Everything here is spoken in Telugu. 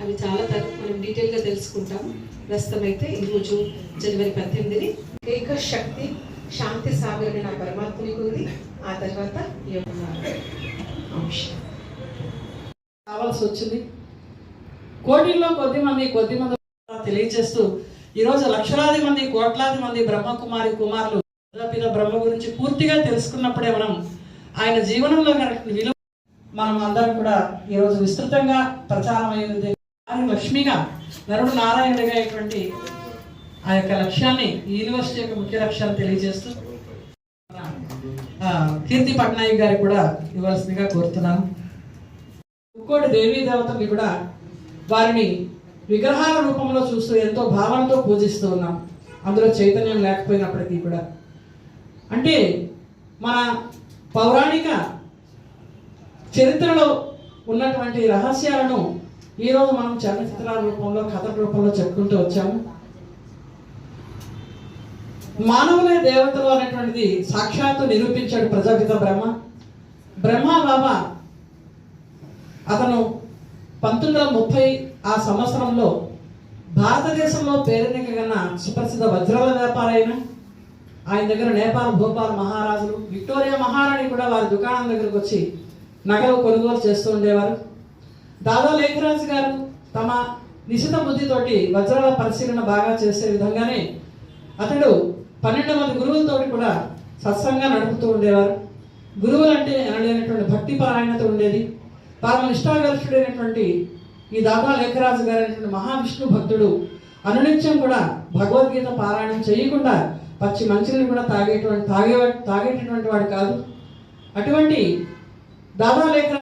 అవి చాలా తర మనం డీటెయిల్గా తెలుసుకుంటాం. ప్రస్తుతం అయితే ఈరోజు జనవరి పద్దెనిమిదిని. ఏక శక్తి శాంతి సాగర్ నా పరమాత్మనికి ఉంది ఆ తర్వాత అంశం. కావాల్సి వచ్చింది కోటిల్లో కొద్ది మంది కొద్ది మంది తెలియజేస్తూ ఈరోజు లక్షలాది మంది కోట్లాది మంది బ్రహ్మకుమారి కుమారులు పిత బ్రహ్మ గురించి పూర్తిగా తెలుసుకున్నప్పుడే మనం ఆయన జీవనంలో విలువ మనం అందరం కూడా ఈరోజు విస్తృతంగా ప్రచారం అయ్యింది లక్ష్మిగా నరుడు నారాయణుడిగా ఇటువంటి ఆ యొక్క లక్ష్యాన్ని ఈ యూనివర్సిటీ యొక్క ముఖ్య లక్ష్యాన్ని తెలియజేస్తూ ఆ, కీర్తి పట్నాయక్ గారికి కూడా ఇవ్వాల్సిందిగా కోరుతున్నాను. ఇంకోటి దేవీ దేవతల్ని కూడా వారిని విగ్రహాల రూపంలో చూస్తూ ఎంతో భావంతో పూజిస్తూ ఉన్నాం. అందులో చైతన్యం లేకపోయినప్పటికీ కూడా. అంటే మన పౌరాణిక చరిత్రలో ఉన్నటువంటి రహస్యాలను ఈరోజు మనం చలనచిత్రాల రూపంలో కథల రూపంలో చెప్పుకుంటూ వచ్చాము. మానవులే దేవతలు అనేటువంటిది సాక్షాత్తు నిరూపించాడు ప్రజాపిత బ్రహ్మ. బ్రహ్మ బాబా అతను పంతొమ్మిది వందల ముప్పై ఆ సంవత్సరంలో భారతదేశంలో పేరెన్నికగన్న సుప్రసిద్ధ వజ్రాల వ్యాపారైన ఆయన దగ్గర నేపాల్ భోపాల్ మహారాజులు విక్టోరియా మహారాణి కూడా వారి దుకాణం దగ్గరకు వచ్చి నగలు కొనుగోలు చేస్తూ ఉండేవారు. దాదా లేఖరాజు గారు తమ నిశిత బుద్ధితోటి వజ్రాల పరిశీలన బాగా చేసే విధంగానే అతడు పన్నెండు మంది గురువులతోటి కూడా సత్సంగా నడుపుతూ ఉండేవారు. గురువులు అంటే అనలేనటువంటి భక్తి పారాయణత ఉండేది. పరమ నిష్ఠాగరిష్ఠుడైనటువంటి ఈ దాదా లేఖరాజు గారైనటువంటి మహావిష్ణు భక్తుడు అనునిత్యం కూడా భగవద్గీత పారాయణం చేయకుండా పచ్చి మంచిని కూడా తాగేటువంటి తాగే తాగేటటువంటి వాడు కాదు. అటువంటి దాదా లేఖ